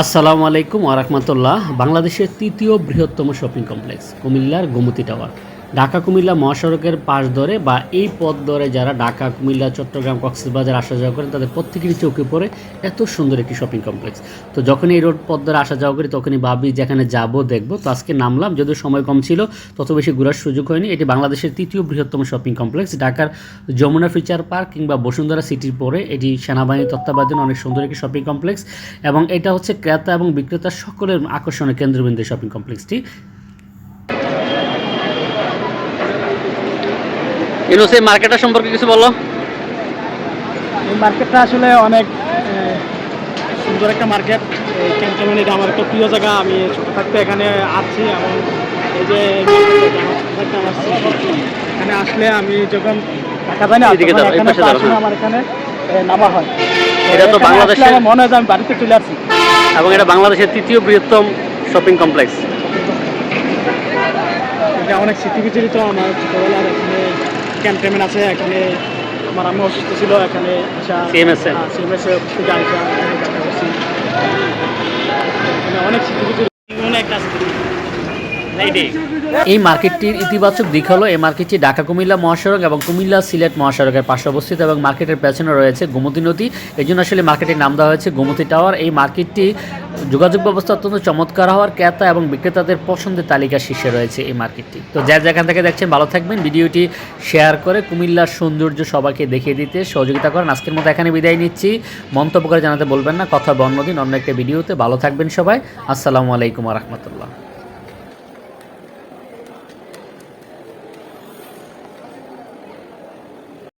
আসসালামু আলাইকুম আরাকমাতুল্লাহ বাংলাদেশের তৃতীয় বৃহত্তম শপিং কমপ্লেক্স কুমিল্লার গোমতি টাওয়ার। ঢাকা কুমিল্লা মহাসড়কের পাশ ধরে বা এই পথ ধরে যারা ঢাকা কুমিল্লা চট্টগ্রাম, কক্সবাজার আসা যাওয়া করেন, তাদের প্রত্যেকেরই চোখে পড়ে এত সুন্দর একটি শপিং কমপ্লেক্স তো যখনই এই রোড পথ ধরে আসা যাওয়া করি, তখনই ভাবি যেখানে যাব, দেখব। তো আজকে নামলাম, যদিও সময় কম ছিল, তত বেশি ঘোরার সুযোগ হয়নি। এটি বাংলাদেশের তৃতীয় বৃহত্তম শপিং কমপ্লেক্স ঢাকার যমুনা ফিচার পার্ক কিংবা বসুন্ধরা সিটির পরে এটি সেনাবাহিনীর তত্ত্বাবধানে অনেক সুন্দর একটি শপিং কমপ্লেক্স এবং এটা হচ্ছে ক্রেতা এবং বিক্রেতা সকলের আকর্ষণের কেন্দ্রবিন্দু শপিং কমপ্লেক্সটি ইউনুস এই মার্কেটটা সম্পর্কে কিছু বলো। এই মার্কেটটা আসলে অনেক সুন্দর একটা মার্কেট। ক্যান্টনমেন্ট এটা আমার একটা প্রিয় জায়গা। আমি ছোটো থাকতে এখানে আসছি এবং এই যে। এখানে আসলে আমি যখন টাকা পাই না হ্যাঁ। আমার এখানে নামা হয়। এটা তো আমার মনে হয় যে আমি বাড়িতে চলে আসছি এবং এটা বাংলাদেশের তৃতীয় বৃহত্তম শপিং কমপ্লেক্স। এটা অনেক স্মৃতি বিচরিত আমার ছোটোবেলার এখানে ক্যান্টনমেন্ট আছে এখানে আমার আম্মু অসুস্থ ছিল এখানে আসা CMS এ? সিএমএস থেকে আইসা এখানে দেখা করছি এখানে অনেক স্মৃতি বিচরিত জীবনে একটা স্মৃতি এই মার্কেটটির ইতিবাচক দিক হলো, এই মার্কেটটি ঢাকা, কুমিল্লা মহাসড়ক এবং কুমিল্লা সিলেট মহাসড়কের পাশে অবস্থিত এবং মার্কেটের পেছনে রয়েছে গোমতী নদী। এই জন্য আসলে মার্কেটের নাম দেওয়া হয়েছে গোমতী টাওয়ার। এই মার্কেটটি যোগাযোগ ব্যবস্থা অত্যন্ত চমৎকার হওয়ার ক্রেতা এবং বিক্রেতাদের পছন্দের তালিকা শীর্ষে রয়েছে এই মার্কেটটি। তো যার যেখান থেকে দেখছেন, ভালো থাকবেন। ভিডিওটি শেয়ার করে কুমিল্লার সৌন্দর্য সবাইকে দেখিয়ে দিতে সহযোগিতা করেন। আজকের মতো এখানে বিদায় নিচ্ছি। মন্তব্য করে জানাতে বলবেন না। কথা হবে অন্যদিন, অন্য একটা ভিডিওতে। ভালো থাকবেন সবাই। আসসালামু আলাইকুম রহমতুল্লাহ।